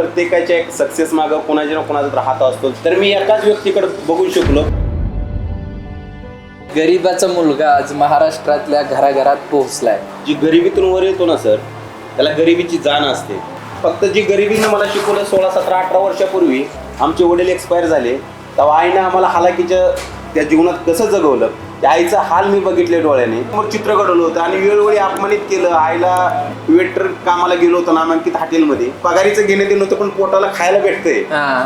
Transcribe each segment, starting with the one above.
प्रत्येकाच्या एक सक्सेस मागं कोणाच्या ना कोणाचा तर हात असतो. तर मी एकाच व्यक्तीकडे बघू शकलो. गरीबाचा मुलगा आज महाराष्ट्रातल्या घराघरात पोहोचलाय. जी गरिबीतून वर येतो ना सर त्याला गरिबीची जाण असते. फक्त जी गरिबीनं मला शिकवलं सोळा सतरा अठरा वर्षापूर्वी आमचे वडील एक्सपायर झाले तेव्हा आईनं आम्हाला हालाकीच्या त्या जीवनात कसं जगवलं? आईचा हाल मी बघितले डोळ्याने. मग चित्र घडवलं होतं आणि वेळोवेळी अपमानित केलं. आईला वेटर कामाला गेलो होतो नामांकित हॉटेलमध्ये. पगारीचं घेणे देणं होतं पण पोटाला खायला भेटतंय.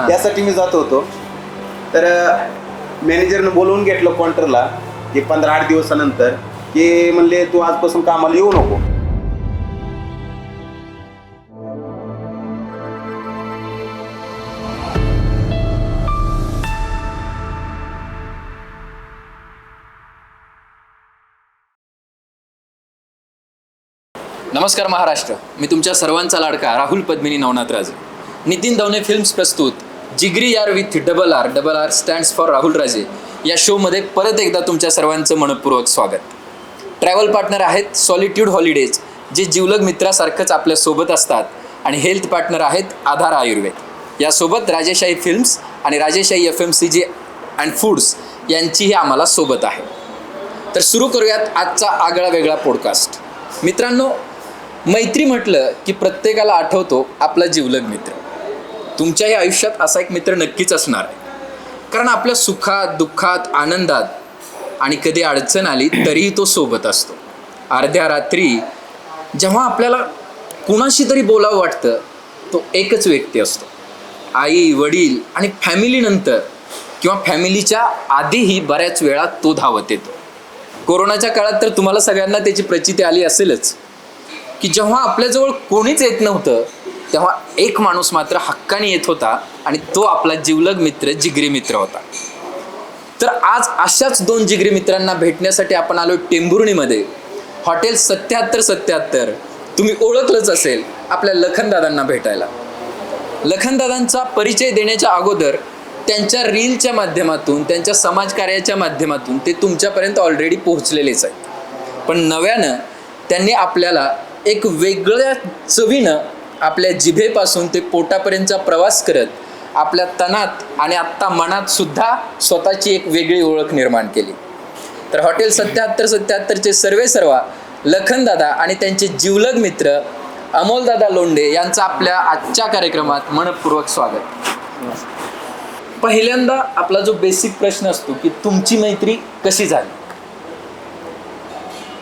त्यासाठी मी जात होतो. तर मॅनेजरनं बोलवून घेतलं काउंटरला की पंधरा आठ दिवसानंतर की म्हणले तू आजपासून कामाला येऊ नको. नमस्कार महाराष्ट्र. मी तुमच्या सर्वांचा लाडका राहुल पद्मिनी नवनाथ राजे नितीन दवने फिल्म्स प्रस्तुत जिगरी यार with double R double R stands for Rahul Raje. या शोमध्ये परत एकदा तुमच्या सर्वांचं मनपूर्वक स्वागत. ट्रॅव्हल पार्टनर आहेत सॉलिट्यूड हॉलिडेज जे जिवलग मित्रासारखंच आपल्यासोबत असतात आणि हेल्थ पार्टनर आहेत आधार आयुर्वेद. यासोबत राजेशाही फिल्म्स आणि Rajeshahi F M C G and foods यांचीही आम्हाला सोबत आहे. तर सुरू करूयात आजचा आगळा वेगळा पॉडकास्ट मित्रांनो मैत्री म्हटलं की प्रत्येकाला आठवतो आपला जिवलग मित्र. तुमच्याही आयुष्यात असा एक मित्र नक्कीच असणार आहे. कारण आपल्या सुखात दुःखात आनंदात आणि कधी अडचण आली तरीही तो सोबत असतो. अर्ध्या रात्री जेव्हा आपल्याला कुणाशी तरी बोलावं वाटतं तो एकच व्यक्ती असतो. आई वडील आणि फॅमिलीनंतर किंवा फॅमिलीच्या आधीही बऱ्याच वेळा तो धावत येतो. कोरोनाच्या काळात तर तुम्हाला सगळ्यांना त्याची प्रचिती आली असेलच. की जेव्हा आपल्याजवळ कोणीच येत नव्हतं तेव्हा एक माणूस मात्र हक्काने येत होता आणि तो आपला जिवलग मित्र जिगरी मित्र होता. तर आज अशाच दोन जिगरी मित्रांना भेटण्यासाठी आपण आलो टेंभुर्णीमध्ये. हॉटेल सत्याहत्तर सत्याहत्तर. तुम्ही ओळखलंच असेल आपल्या लखनदादांना भेटायला. लखनदादांचा परिचय देण्याच्या अगोदर त्यांच्या रीलच्या माध्यमातून त्यांच्या समाजकार्याच्या माध्यमातून ते तुमच्यापर्यंत ऑलरेडी पोहोचलेलेच आहेत. पण नव्यानं त्यांनी आपल्याला एक वेगळ्या चवीनं आपल्या जिभेपासून ते पोटापर्यंतचा प्रवास करत आपल्या तनात आणि आत्ता मनात सुद्धा स्वतःची एक वेगळी ओळख निर्माण केली. तर हॉटेल सत्याहत्तर सत्याहत्तरचे सर्वे सर्वा लखनदादा आणि त्यांचे जिवलग मित्र अमोलदादा लोंढे यांचं आपल्या आजच्या कार्यक्रमात मनपूर्वक स्वागत. पहिल्यांदा आपला जो बेसिक प्रश्न असतो की तुमची मैत्री कशी झाली?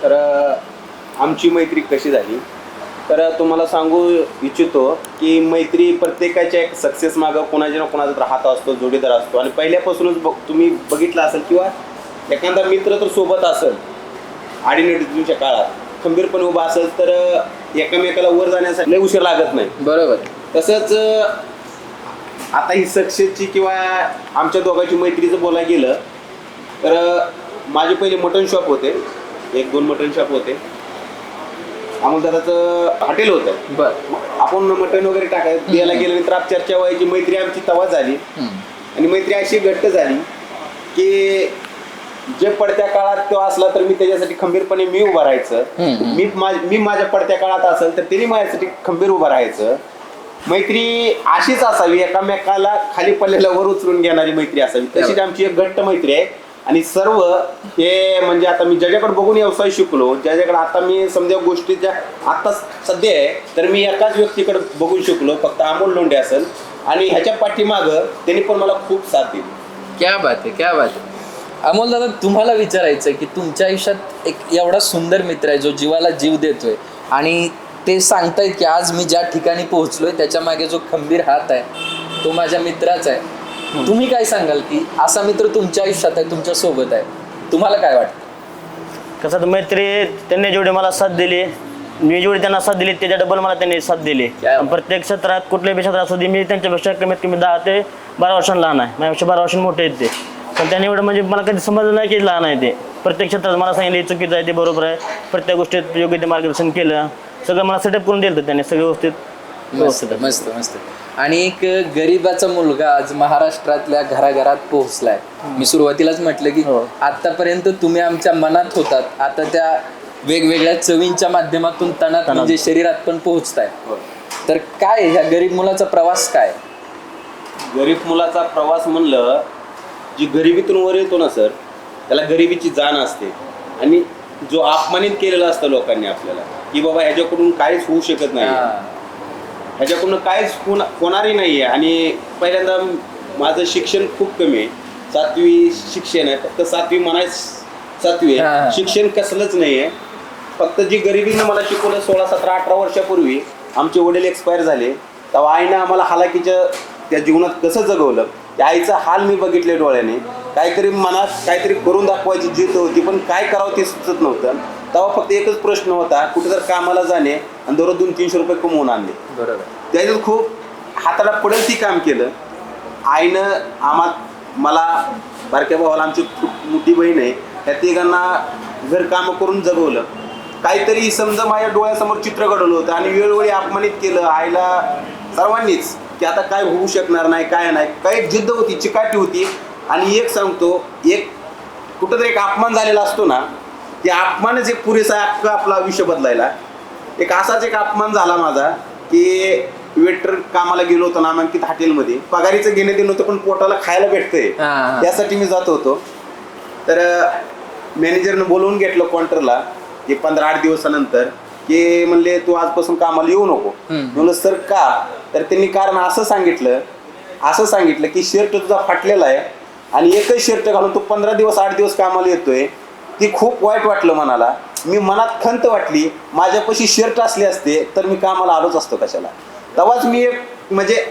तर आमची मैत्री कशी झाली? तर तुम्हाला सांगू इच्छितो की मैत्री प्रत्येकाच्या एक सक्सेस मागं कोणाच्या ना कोणाचा तर हात असतो जोडीदार असतो. आणि पहिल्यापासूनच बघ तुम्ही बघितलं असेल किंवा एखादा मित्र तर सोबत असेल आडीनडीच्या काळात खंबीरपणे उभा असेल तर एकामेकाला वर जाण्यासाठी लय उशीर लागत नाही. बरोबर. तसंच आता ही सक्सेसची किंवा आमच्या दोघांची मैत्रीचं बोलायला गेलं तर माझे पहिले मटन शॉप होते. एक दोन मटन शॉप होते. अमोलदादाचं हॉटेल होतं. बर. आपण मटन वगैरे टाकायचं. द्यायला गेल्यानंतर आप चर्चा व्हायची. मैत्री आमची तवा झाली. आणि मैत्री अशी घट्ट झाली की जे पडत्या काळात तो असला तर मी त्याच्यासाठी खंबीरपणे मी उभा राहायचं. मी मा- माझ्या पडत्या काळात असेल तर त्यांनी माझ्यासाठी खंबीर उभं राहायचं. मैत्री अशीच असावी. एकामेकाला खाली पडलेला वर उचलून घेणारी मैत्री असावी. तशीच आमची एक घट्ट मैत्री आहे. आणि सर्व हे म्हणजे आता मी ज्याच्याकडे बघून व्यवसाय शिकलो ज्याच्याकडे आता मी समजा गोष्टी ज्या आत्ता सध्या आहे तर मी एकाच व्यक्तीकडे बघून शिकलो फक्त अमोल लोंढे असेल. आणि ह्याच्या पाठीमागं त्यांनी पण मला खूप साथ दिली. क्या बात आहे क्या बात आहे. अमोल दादा तुम्हाला विचारायचं आहे की तुमच्या आयुष्यात एक एवढा सुंदर मित्र आहे जो जीवाला जीव देतोय. आणि ते सांगतायत की आज मी ज्या ठिकाणी पोहोचलोय त्याच्यामागे जो खंबीर हात आहे तो माझ्या मित्राचा आहे. तुम्ही काय सांगाल की असा मित्र तुमच्या आयुष्यात आहे तुमच्यासोबत आहे? तुम्हाला काय वाटतं? कसं तर मैत्री त्यांनी जेवढी मला साथ दिली मी जेवढी त्यांना साथ दिली त्याच्या डबल मला त्यांनी साथ दिली? प्रत्येक क्षेत्रात कुठल्याही क्षेत्रात असू दे मी त्यांच्यापेक्षा कमीत कमी दहा ते बारा वर्षांनी लहान आहे. माझ्यापेक्षा बारा वर्षांनी मोठे आहेत ते. पण त्यांनी एवढं म्हणजे मला कधी समजलं नाही की लहान आहे ते. प्रत्येक क्षेत्रात मला सांगितलं चुकीचं आहे ते बरोबर आहे. प्रत्येक गोष्टीत योग्य ते मार्गदर्शन केलं. सगळं मला सेटअप करून दिलं त्यांनी सगळं व्यवस्थित मस्त मस्त मस्त. आणि एक गरीबाचा मुलगा आज महाराष्ट्रातल्या घराघरात पोहोचलाय. मी सुरुवातीलाच म्हटलं की हो. आतापर्यंत तुम्ही आमच्या मनात होतात आता त्या वेगवेगळ्या चवींच्या माध्यमातून तणात म्हणजे शरीरात पण पोहोचताय. तर काय ह्या गरीब मुलाचा प्रवास काय? गरीब मुलाचा प्रवास म्हणलं जी गरिबीतून वर येतो ना सर त्याला गरिबीची जाण असते. आणि जो अपमानित केलेला असतं लोकांनी आपल्याला की बाबा ह्याच्याकडून काहीच होऊ शकत नाही. ह्याच्याकडून काहीच होण- होणारही नाही आहे आणि पहिल्यांदा माझं शिक्षण खूप कमी आहे. सातवी शिक्षण आहे. फक्त सातवी म्हणायच सातवी. आहे. शिक्षण कसलंच नाही आहे फक्त जी गरिबीनं मला शिकवलं सोळा सतरा अठरा वर्षापूर्वी आमचे वडील एक्सपायर झाले. तेव्हा आईनं आम्हाला हालाकीच्या त्या जीवनात कसं जगवलं? त्या आईचा हाल मी बघितले डोळ्याने. काहीतरी मनात काहीतरी करून दाखवायची जिद्द होती पण काय करावं ते सुचत नव्हतं. तेव्हा फक्त एकच प्रश्न होता कुठे जर कामाला जाणे आणि दररोज दोन तीनशे रुपये कमवून आणले. बरोबर. त्याच्यात खूप हाताला पडेल ती काम केलं. आईनं आम्हा मला बारक्या भावाला आमची खूप मोठी बहीण आहे. त्या तिघांना घर कामं करून जगवलं. काहीतरी समजा माझ्या डोळ्यासमोर चित्र घडवलं होतं आणि वेळोवेळी अपमानित केलं. आईला सर्वांनीच की आता काय होऊ शकणार नाही काय नाही. काही जिद्द होती चिकाटी होती. आणि एक सांगतो एक कुठंतरी एक अपमान झालेला असतो ना ते अपमानच एक पुरेसा आपला आयुष्य बदलायला. एक असाच एक अपमान झाला माझा की वेटर कामाला गेलो होतो नामांकित हॉटेलमध्ये. पगारीचं घेणे देणं होतं पण पोटाला खायला भेटतंय. त्यासाठी मी जात होतो. तर मॅनेजरनं बोलवून घेतलं काउंटरला की पंधरा आठ दिवसानंतर की म्हणले तू आजपासून कामाला येऊ नको. म्हणलं सर का? तर त्यांनी कारण असं सांगितलं असं सांगितलं की शर्ट तुझा फाटलेला आहे आणि एकच शर्ट घालून तू पंधरा दिवस आठ दिवस कामाला येतोय. ती खूप वाईट वाटलं मनाला. मी मनात खंत वाटली माझ्यापाशी शर्ट असले असते तर मी कामाला आलोच असतो कशाला. तेव्हाच मी एक म्हणजे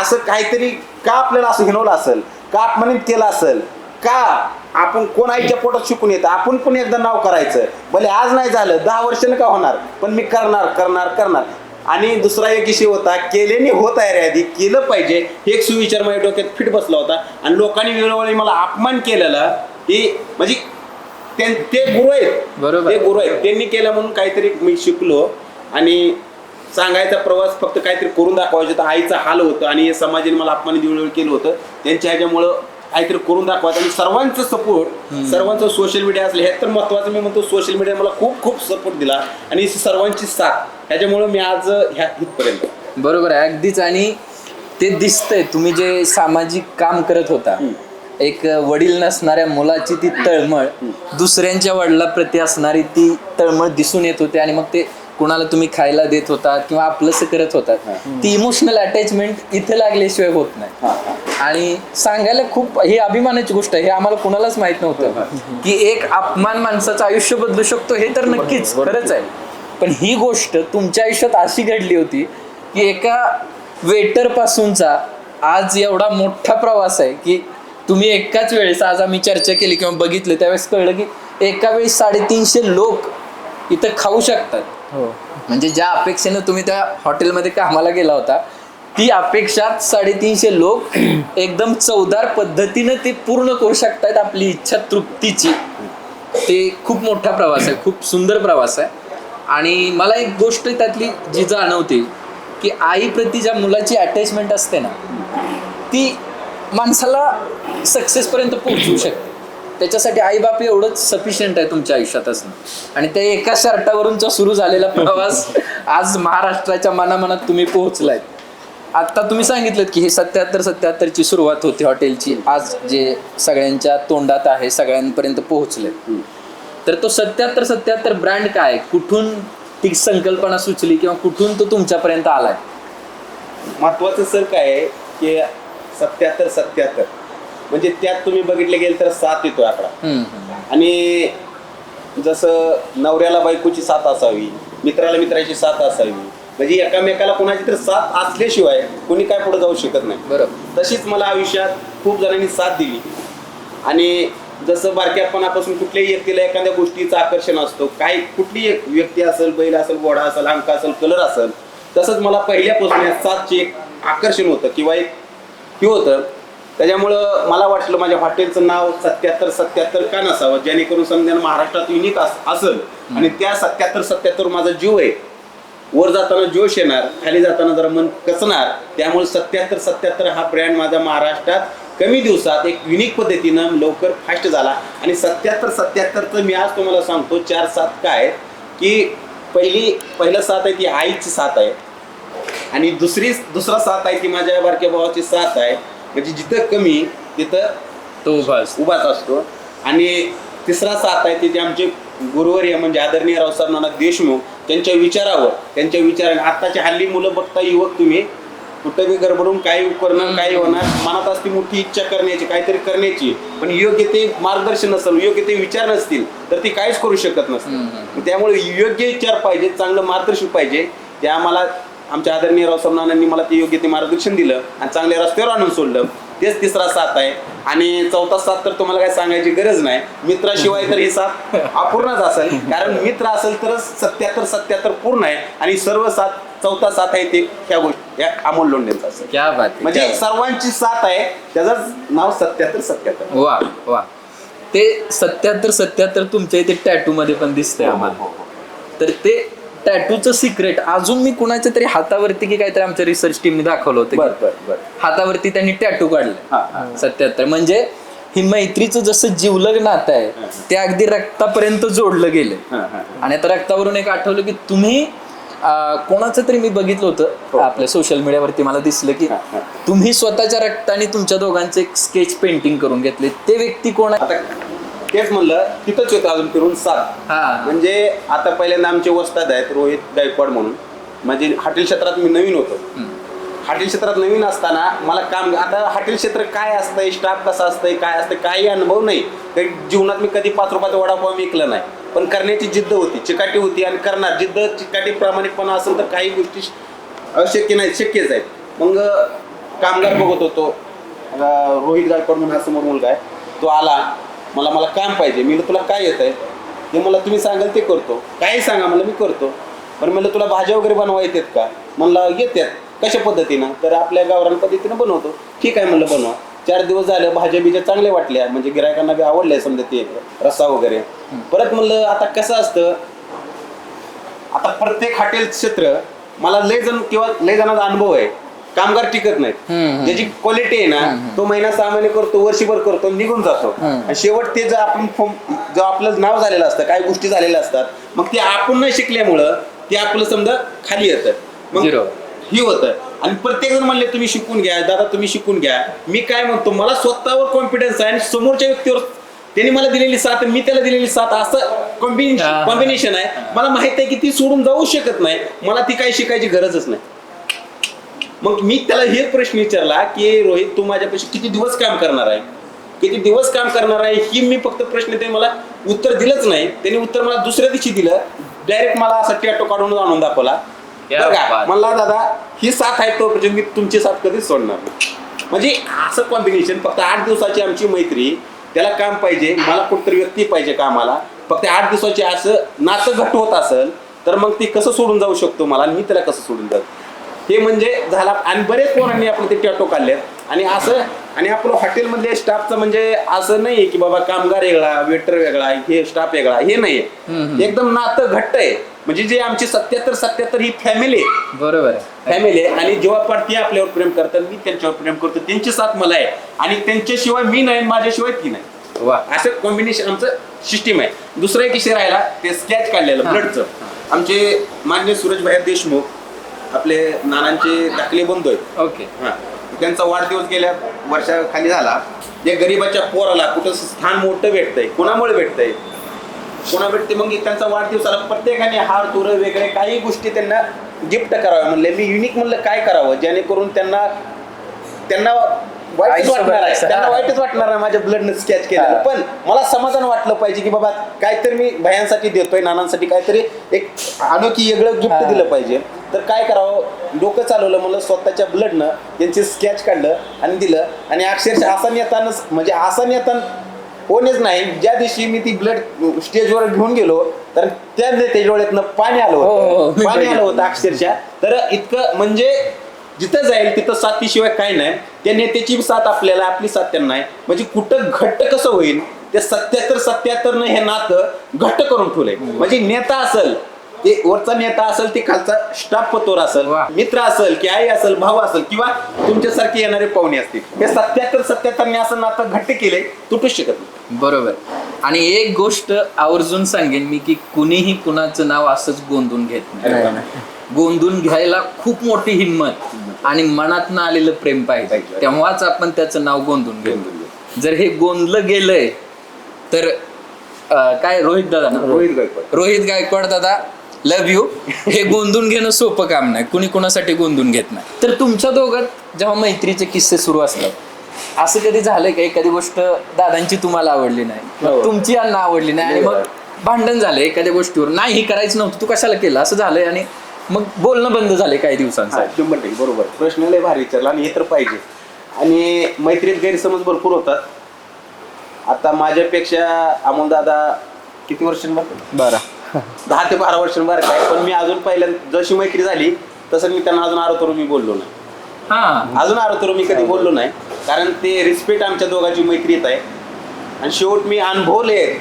असं काहीतरी का आपल्याला असं हिनवलं असेल का अपमानित केलं असेल का आपण कोण आईच्या पोटात शिकून येतं आपण पण एकदा नाव करायचं भले आज नाही झालं दहा वर्षानं का होणार पण मी करणार करणार करणार. आणि दुसरा एक विषय होता केल्याने होत आहे रे आधी केलं पाहिजे. हे एक सुविचार माझ्या डोक्यात फिट बसला होता. आणि लोकांनी वेळोवेळी मला अपमान केलेला की म्हणजे त्यां- ते गुरु आहेत. बरोबर. ते गुरु आहेत. त्यांनी केलं म्हणून काहीतरी मी शिकलो आणि सांगायचा प्रवास फक्त काहीतरी करून दाखवायचं तर आईचा हाल होतं आणि हे समाजाने मला अपमानित वेळोवेळी केलं होतं. त्यांच्या ह्याच्यामुळं काहीतरी करून दाखवायचं आणि सर्वांचं सपोर्ट सर्वांचं सोशल मीडिया असलं हे तर महत्त्वाचं मी म्हणतो सोशल मीडिया मला खूप खूप सपोर्ट दिला आणि सर्वांची साथ. ह्याच्यामुळं मी आज ह्या इथपर्यंत. बरोबर आहे. अगदीच. आणि ते दिसतंय. तुम्ही जे सामाजिक काम करत होता एक वडील नसणाऱ्या मुलाची ती तळमळ दुसऱ्यांच्या वडिलाप्रती असणारी ती तळमळ दिसून येत होते आणि मग ते कुणाला तुम्ही खायला देत होता किंवा आपलंस करत होता ती इमोशनल अटॅचमेंट इथे लागल्याशिवाय होत नाही. आणि सांगायला खूप ही अभिमानाची गोष्ट आहे हे आम्हाला कुणालाच माहीत नव्हतं की एक अपमान माणसाचं आयुष्य बदलू शकतो हे तर नक्कीच खरंच आहे. पण ही गोष्ट तुमच्या आयुष्यात अशी घडली होती की एका वेटर पासूनचा आज एवढा मोठा प्रवास आहे की तुम्ही एकाच वेळेस आज आम्ही चर्चा केली किंवा बघितलं त्यावेळेस कळलं की एका वेळी साडेतीनशे लोक इथं खाऊ शकतात. हो. म्हणजे ज्या अपेक्षेनं तुम्ही त्या हॉटेलमध्ये कामाला गेला होता ती अपेक्षा साडेतीनशे लोक एकदम चवदार पद्धतीनं ते पूर्ण करू शकतात आपली इच्छा तृप्तीची. ते खूप मोठा प्रवास आहे खूप सुंदर प्रवास आहे. आणि मला एक गोष्ट त्यातली जी जाणवते की आईप्रती ज्या मुलाची अटॅचमेंट असते ना ती माणसाला सक्सेसपर्यंत पोहोचवू शकते. त्याच्यासाठी आईबाप एवढंच सफिशियंट आहे तुमच्या आयुष्यात असणं आणि त्या एका शर्टावरूनचा सुरू झालेला प्रवास आज महाराष्ट्राच्या मनामनात तुम्ही पोहोचलाय. आता तुम्ही सांगितलं की हे सत्याहत्तर सत्याहत्तरची सुरुवात होती हॉटेलची. आज जे सगळ्यांच्या तोंडात आहे सगळ्यांपर्यंत पोहोचले तर तो सत्याहत्तर सत्याहत्तर ब्रँड काय कुठून ती संकल्पना सुचली किंवा कुठून तो तुमच्यापर्यंत आलाय? महत्वाचं सर काय की सत्याहत्तर सत्याहत्तर. म्हणजे त्यात तुम्ही बघितले गेले तर सात येतो आकडा. आणि जसं नवऱ्याला बायकोची साथ असावी मित्राला मित्राची साथ असावी म्हणजे एकामेकाला कोणाची तर साथ असल्याशिवाय कोणी काय पुढे जाऊ शकत नाही. बरोबर. तशीच मला आयुष्यात खूप जणांनी साथ दिली. आणि जसं बारक्यापणापासून कुठल्याही व्यक्तीला एखाद्या गोष्टीचं आकर्षण असतो काय कुठली एक व्यक्ती असेल बैल असेल घोडा असेल अंक असेल कलर असेल तसंच मला पहिल्यापासून या साथचे एक आकर्षण होतं किंवा एक हे होतं. त्याच्यामुळं मला वाटलं माझ्या हॉटेलचं नाव सत्याहत्तर सत्याहत्तर का नसावं? जेणेकरून समजा महाराष्ट्रात युनिक अस असेल. आणि त्या सत्याहत्तर सत्याहत्तर माझा जीव आहे. वर जाताना जोश येणार खाली जाताना जरा मन कचणार त्यामुळे सत्याहत्तर सत्याहत्तर हा ब्रँड माझा महाराष्ट्रात कमी दिवसात एक युनिक पद्धतीनं लवकर फास्ट झाला. आणि सत्याहत्तर सत्याहत्तरचं मी आज तुम्हाला सांगतो चार सात काय की पहिली पहिलं साथ आहे ती आईची साथ आहे. आणि दुसरी दुसरा साथ आहे की माझ्या बारक्या भावाची साथ आहे. म्हणजे जिथं कमी तिथं तो उभा. उभाच असतो. आणि तिसरा साथ आहे ते जे आमचे गुरुवर्य म्हणजे आदरणीय रावसाहेब नाना देशमुख त्यांच्या विचारावर त्यांच्या विचाराने. आत्ताची हल्ली मुलं बघता युवक तुम्ही. कुठं बी गडबडून काही करणं काही होणार. मनात असती मोठी इच्छा करण्याची काहीतरी करण्याची. पण योग्य ते मार्गदर्शन नसेल योग्य ते विचार नसतील तर ती काहीच करू शकत नसतील. त्यामुळे योग्य विचार पाहिजे चांगलं मार्गदर्शन पाहिजे. ते आम्हाला आमच्या आदरणीय रावसाहेब नानांनी मला ते योग्य ते मार्गदर्शन दिलं आणि चांगल्या रस्त्यावर आणून सोडलं. तेच तिसरा साथ आहे. आणि चौथा साथ तर तुम्हाला काय सांगायची गरज नाही. मित्राशिवाय तर ही साथ अपूर्णच असेल. कारण मित्र असेल तरच सत्याहत्तर सत्याहत्तर पूर्ण आहे. आणि सर्व साथ चौथा साथ आहे ते ह्या गोष्टी या अमोल लोंढेंचा असेल. क्या बात आहे, क्या म्हणजे बात. सर्वांची साथ आहे. त्याचं नाव सत्याहत्तर सत्याहत्तर. वा वा. ते सत्याहत्तर सत्याहत्तर तुमच्या इथे टॅटू मध्ये पण दिसतंय आम्हाला. तर ते टॅटूचं सिक्रेट अजून मी कुणाच्या तरी हातावरती की काहीतरी आमच्या रिसर्च टीमने दाखवलं होतं हातावरती त्यांनी टॅटू हा, हा. काढलं सत्याहत्तर. म्हणजे ही मैत्रीचं जसं जिवलग नातं आहे ते अगदी रक्तापर्यंत जोडलं गेलं. हा, हा, आणि आता रक्तावरून एक आठवलं की तुम्ही कोणाचं तरी मी बघितलं हो. होतं आपल्या सोशल मीडियावरती मला दिसलं की हा, हा. तुम्ही स्वतःच्या रक्ताने तुमच्या दोघांचे एक स्केच पेंटिंग करून घेतले. ते व्यक्ती कोण तेच म्हणलं तिथंच होतं अजून फिरून साथ हा. म्हणजे आता पहिल्यांदा आमचे वस्ताद आहेत रोहित गायकवाड म्हणून. म्हणजे हॉटेल क्षेत्रात मी नवीन होतो. हॉटेल क्षेत्रात नवीन असताना मला काम आता हॉटेल क्षेत्र काय असतंय स्टाफ कसा असतंय काय असतंय काही अनुभव नाही. काही जीवनात मी कधी पाच रुपयाचा वडापाव विकलं नाही. पण करण्याची जिद्द होती चिकाटी होती आणि करणार. जिद्द चिकाटी प्रामाणिकपणा असेल तर काही गोष्टी अशक्य नाही शक्यच आहेत. मग कामगार बघत होतो. रोहित गायकवाड म्हणून हा समोर मुलगा आहे. तो आला. मला मला काम पाहिजे. मी तुला काय येत आहे ते मला तुम्ही सांगाल ते करतो. काही सांगा म्हणलं मी करतो. पण म्हणलं तुला भाज्या वगैरे बनवा येतात का? म्हणलं येतात. कशा पद्धतीनं? तर आपल्या गावरान पद्धतीनं बनवतो. ठीक आहे म्हणलं बनवा. चार दिवस झालं भाज्या बिज्या चांगल्या वाटल्या. म्हणजे गिरायकांना बी आवडल्या समजा ते रस्सा वगैरे. परत म्हणलं आता कसं असतं? आता प्रत्येक हॉटेल क्षेत्र मला लय जण किंवा लय जणांचा अनुभव आहे. कामगार टिकत नाहीत. त्याची क्वालिटी आहे ना तो महिना सहा महिने करतो वर्षभर करतो निघून जातो. आणि शेवट ते जर आपण फॉर्म जो आपलं नाव झालेलं असतं काही गोष्टी झालेल्या असतात मग ते आपण न शिकल्यामुळं ते आपलं समजा खाली येतं. मग. ही होतं. आणि प्रत्येक जण म्हणले तुम्ही शिकून घ्या दादा तुम्ही शिकून घ्या. मी काय म्हणतो मला स्वतःवर कॉन्फिडन्स आहे आणि समोरच्या व्यक्तीवर त्यांनी मला दिलेली साथ मी त्याला दिलेली साथ असं कॉम्बिनेशन. कॉम्बिनेशन आहे. मला माहीत आहे की ती सोडून जाऊ शकत नाही. मला ती काही शिकायची गरजच नाही. मग मी त्याला हेच प्रश्न विचारला की रोहित तू माझ्यापेक्षा किती दिवस काम करणार आहे? किती दिवस काम करणार आहे? ही मी फक्त प्रश्न ते मला उत्तर दिलंच नाही. त्यांनी उत्तर मला दुसऱ्या दिवशी दिलं. डायरेक्ट मला असा टॅटो काढून आणून दाखवला. म्हणला दादा ही साथ आहे तो म्हणजे मी तुमची साथ कधीच सोडणार नाही. म्हणजे असं कॉम्बिनेशन फक्त आठ दिवसाची आमची मैत्री त्याला काम पाहिजे मला कुठतरी व्यक्ती पाहिजे कामाला. फक्त आठ दिवसाची असं नातं घट्ट होत असेल तर मग ती कसं सोडून जाऊ शकतो मला? मी त्याला कसं सोडून जात हे म्हणजे झाला आणि बरेच पोरांनी आपलं ते टॅटो काढलेत. आणि असं आणि आपलं हॉटेलमधले स्टाफचं म्हणजे असं नाही की बाबा कामगार वेगळा वेटर वेगळा हे स्टाफ वेगळा हे नाहीये. एकदम नातं घट्ट आहे. म्हणजे जे आमची सत्याहत्तर सत्याहत्तर ही फॅमिली आहे. बरोबर आहे. फॅमिली आहे. आणि जेव्हा पण ते आपल्यावर प्रेम करतात मी त्यांच्यावर प्रेम करतो. त्यांची साथ मला आहे. आणि त्यांच्याशिवाय मी नाही माझ्याशिवाय ती नाही. वा. असं कॉम्बिनेशन आमचं सिस्टीम आहे. दुसरं एक विषय राहिला ते स्कॅच काढलेलं. ब्लडचं. आमचे मान्य सूरज भाई देशमुख आपले नानांचे दाखले बंधू आहेत ओके. हा. त्यांचा वाढदिवस गेल्या वर्षाखाली झाला. जे गरीबाच्या पोराला कुठं स्थान मोठं भेटतंय कोणामुळे भेटतंय? कोणा भेटते मग त्यांचा वाढदिवसाला प्रत्येकाने हार तुर वेगळे काही गोष्टी त्यांना गिफ्ट कराव्या म्हणले. मी युनिक म्हणलं काय करावं? जेणेकरून त्यांना त्यांना वाईटच वाटणार आहे. त्यांना वाईटच वाटणार आहे माझ्या ब्लडनं स्कॅच केलेलं. हा. पण मला समाधान वाटलं पाहिजे की बाबा काहीतरी मी भयांसाठी देतोय नानांसाठी काहीतरी एक अनोखी वेगळं गिफ्ट. दिलं पाहिजे. तर काय करावं? डोकं चालवलं म्हणलं स्वतःच्या ब्लडनं त्यांचे स्केच काढलं आणि दिलं. आणि अक्षरशः आसन येतानाच म्हणजे आसन येताना कोणीच नाही. ज्या दिवशी मी ती ब्लड स्टेजवर घेऊन गेलो तर त्या डोळ्यातनं पाणी आलं हो, हो, होतं मी पाणी आलं. होतं अक्षरशः. तर इतकं म्हणजे जिथं जाईल तिथं साथीशिवाय काही नाही. त्या नेत्याची साथ आपल्याला आपली साथ त्यांना आहे. म्हणजे कुठं घट्ट कसं होईल ते सत्याहत्तर सत्याहत्तर हे नातं घट्ट करून ठेवलंय. म्हणजे नेता असेल ते वरचा नेता असेल ते खालचा स्टाफ पतोर असेल. मित्र असेल की आई असेल भाऊ असेल किंवा तुमच्यासारखे येणारे पाहुणे असतील हे सत्याहत्तर सत्याहत्तरने असं नातं घट्ट केले तुटूच शकत नाही बरोबर आणि एक गोष्ट आवर्जून सांगेन मी की कुणीही कुणाचं नाव असंच गोंधून घेत नाही. गोंधून घ्यायला खूप मोठी हिंमत आणि मनातनं आलेलं प्रेम पाहिजे. तेव्हाच आपण त्याचं नाव गोंधून घेऊ गोंधून घेऊ. जर हे गोंधलं गेलंय तर काय रोहित दादा रोहित गायकवाड रोहित गायकवाड दादा लव्ह यू हे गोंधून घेणं सोपं काम नाही. कुणी कुणासाठी गोंधून घेत नाही. तर तुमच्या दोघात जेव्हा मैत्रीचे किस्से सुरू असतात असं कधी झालंय का? एखादी गोष्ट दादांची तुम्हाला आवडली नाही. हो. तुमची यांना आवडली नाही आणि मग भांडण झालं एखाद्या गोष्टीवर. नाही हे करायचं नव्हतं. तू कशाला केलं? असं झालंय आणि मग बोलणं बंद झालंय काही हा, दिवसांचं शंभर टक्के. बरोबर. प्रश्न लय भारी विचारला आणि हे तर पाहिजे. आणि मैत्रीत गैरसमज भरपूर होतात. आता माझ्यापेक्षा अमोल दादा किती वर्षांवर? बरं. दहा ते बारा वर्षांवर काय पण मी अजून पहिल्यांदा जशी मैत्री झाली तसं मी त्यांना अजून आरोतरू मी बोललो नाही. हा. अजून आरोतरू मी कधी बोललो नाही. कारण ते रिस्पेक्ट आमच्या दोघांची मैत्रीत आहे. आणि शेवट मी अनुभव लय आहेत.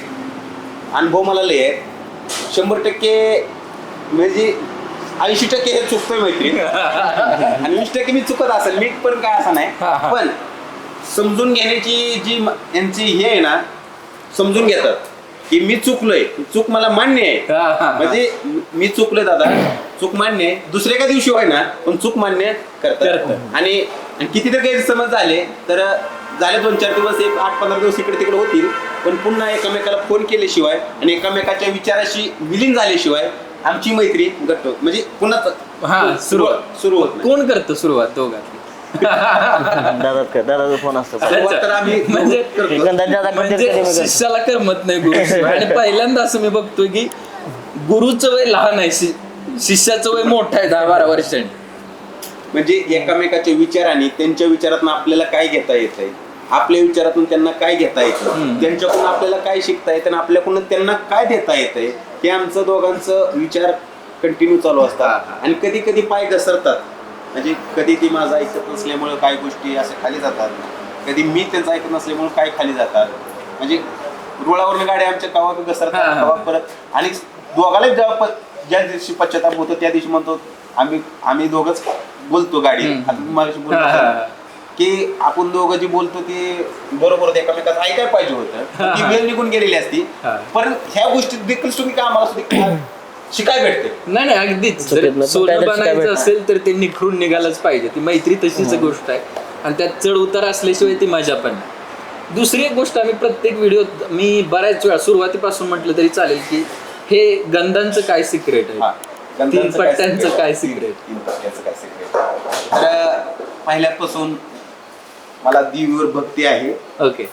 अनुभव मला लय आहेत. शंभर टक्के म्हणजे ऐंशी टक्के हे चुकतोय मैत्री. आणि वीस टक्के मी चुकत असेल मी पण काय असं नाही. पण समजून घेण्याची जी म- यांची हे आहे ना समजून घेतात. की मी चुकलोय. चूक मला मान्य. आहे. म्हणजे मी चुकलोय दादा. चूक मान्य आहे. दुसऱ्या एका दिवशी होय ना पण चूक मान्य करतात. आणि किती तर गैरसमज झाले तर झाले दोन चार दिवस एक आठ पंधरा दिवस इकडे तिकडे होतील. पण पुन्हा एकमेकाला फोन केल्याशिवाय आणि एकमेकाच्या विचाराशी विलीन झाल्याशिवाय आमची मैत्री घट्ट म्हणजे पुन्हा हा सुरुवात. सुरू होत नाही. कोण करतं सुरुवात दोघातली दादाच कर दादाचा फोन असतो. सुरुवात तर आम्ही म्हणजे करतो. एकंदर दादा म्हणजे कधी कधी शिष्याला करमत नाही गुरु. आणि पहिल्यांदा असं मी बघतोय की गुरुचं वय लहान आहे शि- शिष्याचं वय मोठं आहे दहा बारा वर्षांनी. म्हणजे एकमेकाच्या विचाराने त्यांच्या विचारातून आपल्याला काय घेता येत आहे? आपल्या विचारातून त्यांना काय घेता येतं. त्यांच्याकडून आपल्याला काय शिकता येतं आणि आपल्याकडून त्यांना काय देता येतंय हे आमचं दोघांचं विचार कंटिन्यू चालू असतात. आणि कधी कधी पाय घसरतात. म्हणजे कधी ती माझं ऐकत नसल्यामुळे काही गोष्टी अशा खाली जातात कधी मी त्यांचं ऐकत नसल्यामुळे काय खाली जातात म्हणजे रुळावरून गाड्या आमच्या हा, घसरतात. कवा परत आणि दोघाला जेव्हा ज्या दिवशी पश्चाताप होतो त्या दिवशी म्हणतो आम्ही आम्ही दोघच बोलतो गाडी. आता. की आपण दोघं जी बोलतो ते बरोबर होतं एकमेकात ऐकाय पाहिजे होतं ती वेळ निघून गेलेली असती. पण ह्या गोष्टीत देखील तुम्ही काय आम्हाला सुद्धा शिकाय भेटते. नाही नाही अगदीच. चुकीत सोनं बनायचं भेटणार. असेल तर ते निखरून निघालंच पाहिजे. ती मैत्री तशीच गोष्ट आहे. आणि त्यात चढ उतार असल्याशिवाय ती मजा पण नाही. दुसरी एक गोष्ट आम्ही प्रत्येक व्हिडिओत मी बऱ्याच वेळा सुरुवातीपासून म्हटलं तरी चालेल की हे गंधांचं काय सिक्रेट हा. आहे गंधांचं तीन काय पट्ट्यांचं secret? काय सिक्रेट तीन पट्ट्यांचं काय सिक्रेट तर पहिल्यापासून मला देवीवर भक्ती आहे. ओके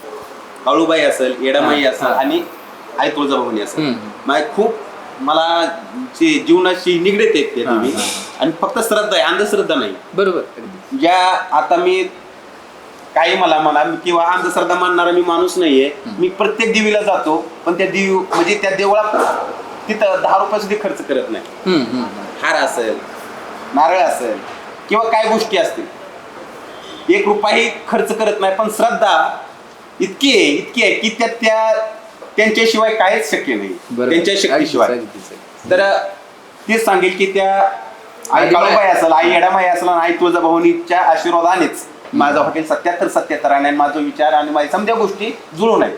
काळूबाई असेल येडामाई हा, असेल हा. आणि आई तुळजाभवानी असेल. हम्म. माझे खूप मला जे जीवनाशी निगडीत आहेत त्या हा, देवी हा. आणि फक्त श्रद्धा आहे अंधश्रद्धा नाही बरोबर. ज्या आता मी काही मला म्हणा किंवा अंधश्रद्धा मानणारा मी माणूस नाहीये मी प्रत्येक देवीला जातो पण त्या देवी म्हणजे त्या देवळात तिथं दहा रुपये सुद्धा खर्च करत नाही हम्म, हम्म, हम्म. हार असेल नारळ असेल किंवा काय गोष्टी असतील एक रुपयाही खर्च करत नाही पण श्रद्धा इतकी आहे इतकी आहे की त्या त्या त्यांच्याशिवाय काहीच शक्य नाही. त्यांच्या शक्तीशिवाय. तर तेच सांगेल की त्या आई काळूबाई बाई. असेल आई येडामाई असेल आई तुळजाभवानीच्या आशीर्वादानेच माझं हॉटेल सत्याहत्तर सत्याहत्तर आणि माझा विचार आणि माझ्या समजा गोष्टी जुळून आहेत.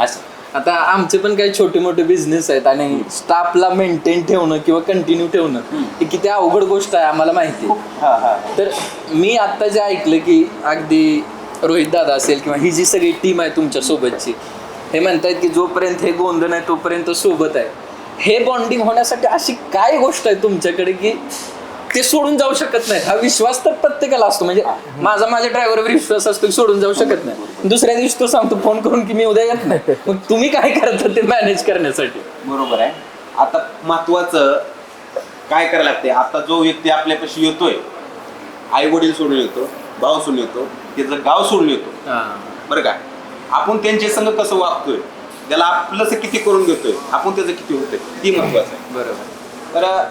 असं. आता आमचे पण काही छोटे मोठे बिझनेस आहेत आणि स्टाफला मेंटेन ठेवणं किंवा कंटिन्यू ठेवणं ही किती अवघड गोष्ट आहे आम्हाला माहिती हा हा तर मी आता जे ऐकलं की अगदी रोहित दादा असेल किंवा ही जी सगळी टीम आहे तुमच्या सोबतची हे म्हणतायत की जोपर्यंत हे गोंधन आहे तोपर्यंत सोबत आहे. हे बॉन्डिंग होण्यासाठी अशी काय गोष्ट आहे तुमच्याकडे की ते सोडून जाऊ शकत नाहीत? हा विश्वास तर प्रत्येकाला असतो. म्हणजे माझा माझ्या ड्रायव्हरवर विश्वास असतो की सोडून जाऊ शकत नाही. दुसऱ्या दिवशी तो सांगतो फोन करून की मी उद्या येत नाही. मग तुम्ही काय करता ते मॅनेज करण्यासाठी? बरोबर आहे. आता महत्वाचं काय करायला लागते? आता जो व्यक्ती आपल्यापाशी येतोय आई वडील सोडून येतो भाऊ सोडून येतो त्याचं गाव सोडून येतो. बरं का? आपण त्यांच्या संग कसं वागतोय? त्याला आपलंच किती करून घेतोय? आपण त्याचं किती होतंय? ती महत्वाचं आहे. बरोबर. तर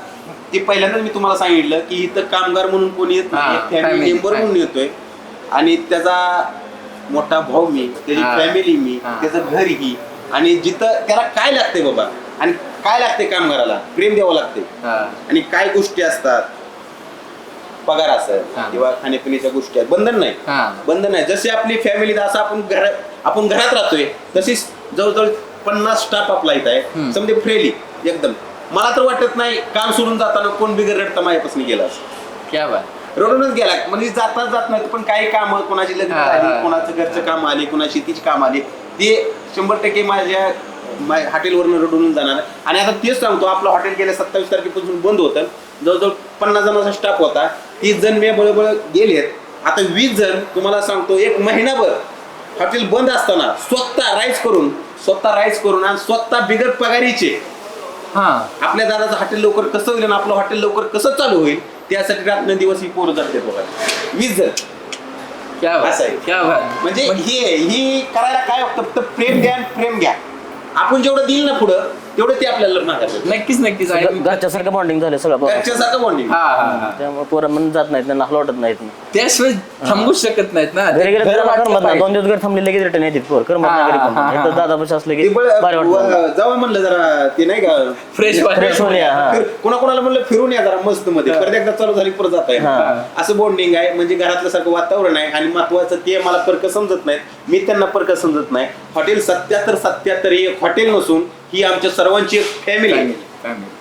ते पहिल्यांदाच मी तुम्हाला सांगितलं की इथं कामगार म्हणून कोणी येत हा, नाही फॅमिली family, मेंबर म्हणून. येतोय. आणि त्याचा मोठा भाऊ मी त्याची हा. फॅमिली मी हा. त्याचं घर ही. आणि जिथं त्याला काय लागते बाबा? आणि काय लागते कामगाराला? प्रेम द्यावं लागते हा. आणि काय गोष्टी असतात? पगार असेल हा. किंवा खाण्यापिण्याच्या गोष्टी आहेत. बंधन नाही. हा. बंधन नाही. जशी आपली फॅमिली असं आपण घरात आपण घरात राहतोय तशीच जवळजवळ पन्नास स्टाफ आपला इथं आहे. समजे फ्रेली एकदम. मला तर वाटत नाही काम सोडून जाताना कोण बिगर रडता माझ्यापासून गेला. क्या बात. रडूनच गेला म्हणजे जातात जात नाही पण काही काम कोणाची लग्न झाली. कोणाचं घरचं काम आले कोणा शेतीची काम आले. ते शंभर टक्के माझ्या हॉटेलवरनं रडून जाणार. आणि आता तेच सांगतो आपलं हॉटेल गेल्या सत्तावीस तारखेपासून बंद होतं. जवळजवळ पन्नास जणांचा स्टाफ होता. तीस जण मे बळबळ गेलेत. आता वीस जण तुम्हाला सांगतो एक महिनाभर हॉटेल बंद असताना स्वतः राईस करून स्वतः राईस करून आणि स्वतः बिगर पगारीचे. हा. आपल्या दादाचं हॉटेल लवकर कसं होईल आणि आपलं हॉटेल लवकर कसं चालू होईल त्यासाठी रात्र दिवस ही पोरं जाते बघा. वीस जण. क्या असं बात आहे. क्या बात. म्हणजे हे ही करायला काय फक्त प्रेम द्या आणि प्रेम घ्या. आपण जेवढं दिल ना पुढं तेवढं ते आपल्याला मागायचं नक्कीच नक्कीच. आणि घरच्यासारखं बॉन्डिंग झालं सगळं. घरच्यासारखं बॉन्डिंग हा हा हा. त्यामुळे पोरं म्हणून जात नाहीत त्यांना हलवटत नाहीत त्याशिवाय थांबूच शकत नाहीत ना. घरी गेले घर तर वाटलं करमत नाही. पाहिजे. दोन दिवस घर थांबले लगेच रिटर्न येतात पोर. करमत नाही हा, घरी हा, पण हा. दादा बस असले की ते बळ भारी वाटतं. जावा म्हणलं जरा ते नाही का? फ्रेश. फ्रेश होऊन या हा. फिर- कोणाकोणाला म्हणलं फिरून या जरा मस्त मध्ये. परत एकदा चालू झाली परत जाता येईल हा. असं बॉन्डिंग आहे म्हणजे घरातलं सारखं वातावरण आहे आणि महत्वाचं ते मला फरक समजत नाहीत. मी त्यांना फरक समजत नाही. हॉटेल सत्याहत्तर सत्याहत्तर हे एक हॉटेल नसून ही आमच्या सर्वांची एक फॅमिली आहे Family.